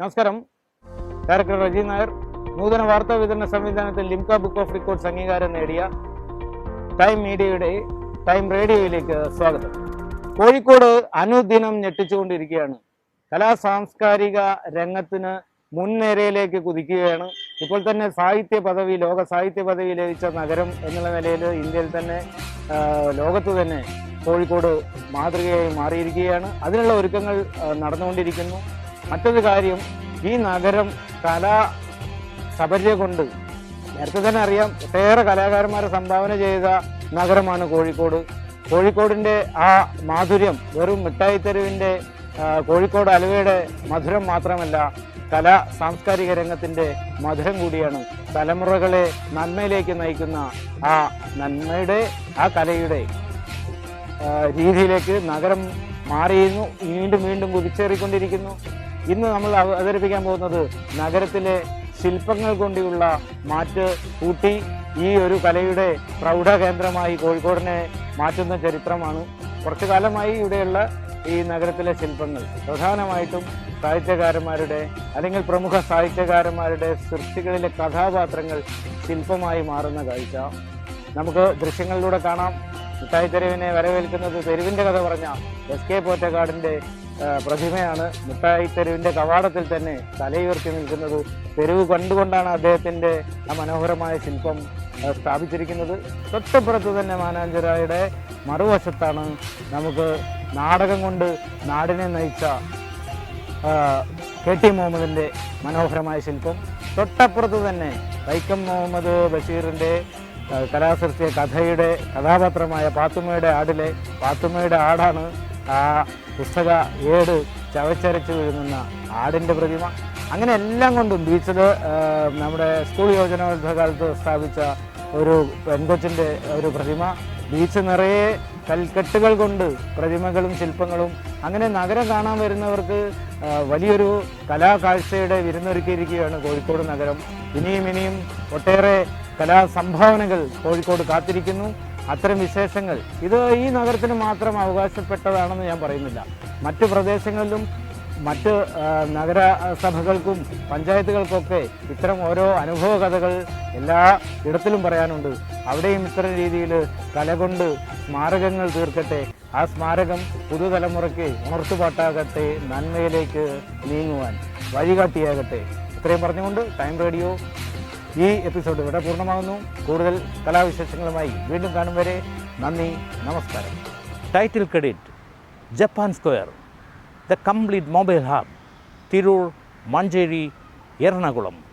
നമസ്കാരം. ഡയറക്ടർ റജി നായർ നൂതന വാർത്താ വിതരണ സംവിധാനത്തിൽ ലിംക ബുക്ക് ഓഫ് റെക്കോർഡ്സ് അംഗീകാരം നേടിയ ടൈം മീഡിയയുടെ ടൈം റേഡിയോയിലേക്ക് സ്വാഗതം. കോഴിക്കോട് അനുദിനം ഞെട്ടിച്ചുകൊണ്ടിരിക്കുകയാണ്. കലാ സാംസ്കാരിക രംഗത്തിന് മുൻനിരയിലേക്ക് കുതിക്കുകയാണ്. ഇപ്പോൾ തന്നെ സാഹിത്യ പദവി ലോക സാഹിത്യ പദവി ലഭിച്ച നഗരം എന്നുള്ള നിലയിൽ ഇന്ത്യയിൽ തന്നെ ലോകത്ത് തന്നെ കോഴിക്കോട് മാതൃകയായി മാറിയിരിക്കുകയാണ്. അതിനുള്ള ഒരുക്കങ്ങൾ നടന്നുകൊണ്ടിരിക്കുന്നു. മറ്റൊരു കാര്യം ഈ നഗരം കലാ സബര്യ കൊണ്ട് നേരത്തെ തന്നെ അറിയാം ഒട്ടേറെ കലാകാരന്മാരെ സംഭാവന ചെയ്ത നഗരമാണ് കോഴിക്കോട്. കോഴിക്കോടിന്റെ ആ മാധുര്യം വെറും മിഠായിത്തെരുവിന്റെ കോഴിക്കോട് അലുവയുടെ മധുരം മാത്രമല്ല കലാ സാംസ്കാരിക രംഗത്തിന്റെ മധുരം കൂടിയാണ് തലമുറകളെ നന്മയിലേക്ക് നയിക്കുന്ന ആ നന്മയുടെ ആ കലയുടെ രീതിയിലേക്ക് നഗരം മാറിയിരുന്നു വീണ്ടും വീണ്ടും കുതിച്ചേറിക്കൊണ്ടിരിക്കുന്നു. ഇന്ന് നമ്മൾ അവ- അവതരിപ്പിക്കാൻ പോകുന്നത് നഗരത്തിലെ ശില്പങ്ങൾ കൊണ്ടുള്ള മാറ്റ് കൂട്ടി ഈ ഒരു കലയുടെ പ്രൗഢ കേന്ദ്രമായി കോഴിക്കോടിനെ മാറ്റുന്ന ചരിത്രമാണ്. കുറച്ചു കാലമായി ഇവിടെയുള്ള ഈ നഗരത്തിലെ ശില്പങ്ങൾ. പ്രധാനമായിട്ടും സാഹിത്യകാരന്മാരുടെ അല്ലെങ്കിൽ പ്രമുഖ സാഹിത്യകാരന്മാരുടെ സൃഷ്ടികളിലെ കഥാപാത്രങ്ങൾ ശില്പമായി മാറുന്ന കാഴ്ച. നമുക്ക് ദൃശ്യങ്ങളിലൂടെ കാണാം. മിഠായി തെരുവിനെ വരവേൽക്കുന്നത് തെരുവിന്റെ കഥ പറഞ്ഞ എസ് കെ പോറ്റക്കാടിന്റെ ആ, പ്രതിമയാണ്. മിഠായി തെരുവിന്റെ കവാടത്തിൽ തന്നെ തലയുയർത്തി നിൽക്കുന്നത്. തെരുവ് കണ്ടുകൊണ്ടാണ് അദ്ദേഹത്തിന്റെ ആ മനോഹരമായ ശില്പം സ്ഥാപിച്ചിരിക്കുന്നത്. തൊട്ടപ്പുറത്ത് തന്നെ മാനാഞ്ചിറായുടെ മറുവശത്താണ് നമുക്ക് നാടകം കൊണ്ട് നാടിനെ നയിച്ച കെ ടി മുഹമ്മദിന്റെ മനോഹരമായ ശില്പം. തൊട്ടപ്പുറത്ത് തന്നെ വൈക്കം മുഹമ്മദ് ബഷീറിന്റെ കലാസൃഷ്ടിയ കഥയുടെ കഥാപാത്രമായ പാത്തുമ്മയുടെ ആടിലെ പാത്തുമ്മയുടെ ആടാണ് ആ പുസ്തക ഏട് ചവച്ചരച്ച് വീഴുന്ന ആടിന്റെ പ്രതിമ. അങ്ങനെ എല്ലാം കൊണ്ടും ബീച്ചിൽ നമ്മുടെ സ്കൂൾ യോജനോത്സവകാലത്ത് സ്ഥാപിച്ച ഒരു പെൺകൊച്ചിന്റെ ഒരു പ്രതിമ. ബീച്ച് നിറയെ കൽക്കെട്ടുകൾ കൊണ്ട് പ്രതിമകളും ശില്പങ്ങളും. അങ്ങനെ നഗരം കാണാൻ വരുന്നവർക്ക് വലിയൊരു കലാകാഴ്ചയുടെ വിരുന്നൊരുക്കിയിരിക്കുകയാണ് കോഴിക്കോട് നഗരം. ഇനിയും ഇനിയും ഒട്ടേറെ കലാസംഭാവനകൾ കോഴിക്കോട് കാത്തിരിക്കുന്നു. അത്തരം വിശേഷങ്ങൾ. ഇത് ഈ നഗരത്തിന് മാത്രം അവകാശപ്പെട്ടതാണെന്ന് ഞാൻ പറയുന്നില്ല. മറ്റു പ്രദേശങ്ങളിലും മറ്റ് നഗരസഭകൾക്കും പഞ്ചായത്തുകൾക്കൊക്കെ ഇത്തരം ഓരോ അനുഭവ കഥകൾ എല്ലാ ഇടത്തിലും പറയാനുണ്ട്. അവിടെയും ഇത്തരം രീതിയിൽ കല കൊണ്ട് സ്മാരകങ്ങൾ തീർക്കട്ടെ. ആ സ്മാരകം പുതുതലമുറയ്ക്ക് ഉണർത്തുപാട്ടാകട്ടെ നന്മയിലേക്ക് നീങ്ങുവാൻ വഴികാട്ടിയാകട്ടെ. ഇത്രയും പറഞ്ഞുകൊണ്ട് ടൈം റേഡിയോ ഈ എപ്പിസോഡ് ഇവിടെ പൂർണമാകുന്നു. കൂടുതൽ കലാവിശേഷങ്ങളുമായി വീണ്ടും കാണും വരെ. നന്ദി നമസ്കാരം. Title credit Japan square the complete mobile hub Tirur Manjeri Ernakulam